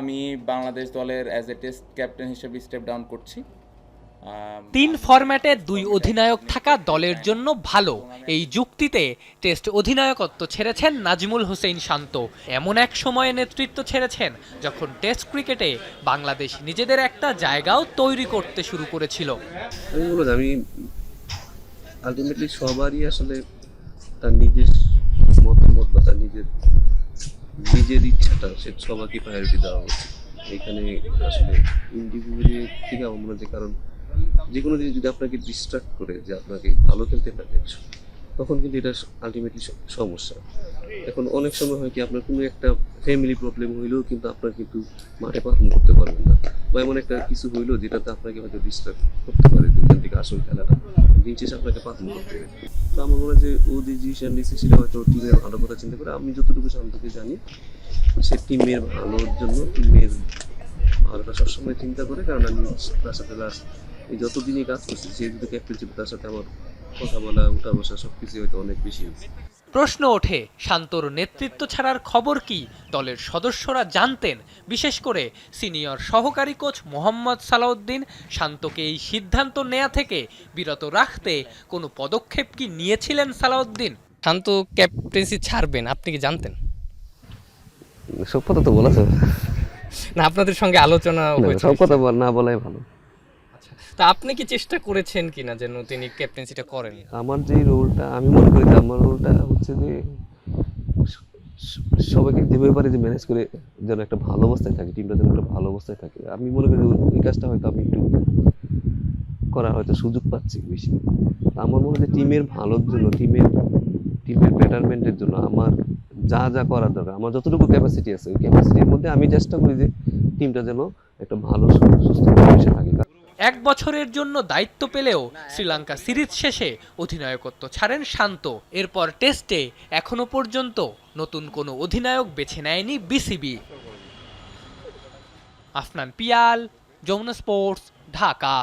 আমি বাংলাদেশ দলের as a test captain হিসেবে স্টেপ ডাউন করছি। তিন ফরম্যাটে দুই অধিনায়ক থাকা দলের জন্য ভালো। এই যুক্তিতে টেস্ট অধিনায়কত্ব ছেড়েছেন নাজমুল হোসেন শান্ত। এমন এক সময়ে নেতৃত্ব ছেড়েছেন যখন টেস্ট ক্রিকেটে বাংলাদেশ নিজেদের একটা জায়গাও তৈরি করতে শুরু করেছিল। আমি আলটিমেটলি সবারই আসলে তার নিজের মতামত বা তার সে সবাইকে প্রায়োরিটি দেওয়া উচিত এখানে আসলে ইন্ডিভিজুয়ালি থেকে আমার যে কারণ যে কোনো জিনিস যদি আপনাকে ডিস্ট্রাক্ট করে যে আপনাকে ভালো খেলতে পারে, তখন কিন্তু এটা আলটিমেটলি সমস্যা। এখন অনেক সময় হয় কি, আপনার কোনো একটা ফ্যামিলি প্রবলেম হইলেও কিন্তু আপনার কিন্তু মাঠে পারফর্ম করতে পারবেন না। বা এমন একটা কিছু হইল যেটাতে আপনাকে হয়তো ডিস্টার্ব করতে পারে। দুজন থেকে আসল খেলাটা দিন শেষে আপনাকে পারফর্ম করতে হবে। তো আমার মনে হয় যে ও যে ডিসিশন নিচ্ছে সেটা হয়তো টিমের ভালো কথা চিন্তা করে আমি যতটুকু শান্তকে জানি, সে টিমের ভালোর জন্য টিমের ভালোটা সবসময় চিন্তা করে, কারণ আমি তার সাথে লাস্ট এই যতদিনই কাজ করছি, সে যদি ক্যাপ্টেন ছিল, তার সাথে আমার কথা বলা, উঠা বসা সব কিছুই হয়তো অনেক বেশি হয়েছে। প্রশ্ন ওঠে শান্তর নেতৃত্ব ছাড়ার খবর কি? দলের সদস্যরা জানতেন বিশেষ করে সিনিয়র সহকারী কোচ মোহাম্মদ সালাউদ্দিন শান্তকে এই সিদ্ধান্ত নেয়া থেকে বিরত রাখতে কোনো পদক্ষেপ কি নিয়েছিলেন সালাউদ্দিন? শান্ত ক্যাপ্টেন্সি ছাড়বেন আপনি কি জানতেন? সব কথা তো বলা যাবে। না আপনাদের সঙ্গে আলোচনা সব কথা বল- না বলাই ভালো। তা আপনি কি চেষ্টা করেছেন কিনা ক্যাপ্টেন্সিটা করেন? আমার যে রোলটা আমি মনে করি আমার রোলটা হচ্ছে যে সবাইকে যেভাবে যে ম্যানেজ করে যেন একটা ভালো অবস্থায় থাকে টিমটা যেন একটা ভালো অবস্থায় থাকে। আমি মনে করি কাজটা হয়তো আমি একটু হয়তো সুযোগ পাচ্ছি বেশি। আমার মনে হয় টিমের ভালোর জন্য টিমের টিমের বেটারমেন্টের জন্য আমার যা যা করার দরকার, আমার যতটুকু ক্যাপাসিটি আছে, ওই ক্যাপাসিটির মধ্যে আমি চেষ্টা করি যে টিমটা যেন একটা ভালো, সুস্থ থাকে। এক বছরের জন্য দায়িত্ব পেলেও শ্রীলঙ্কা সিরিজ শেষে অধিনায়কত্ব ছাড়েন শান্ত। এরপর টেস্টে এখনও পর্যন্ত নতুন কোনো অধিনায়ক বেছে নেয়নি বিসিবি। আফনান পিয়াল, যমুনা স্পোর্টস, ঢাকা।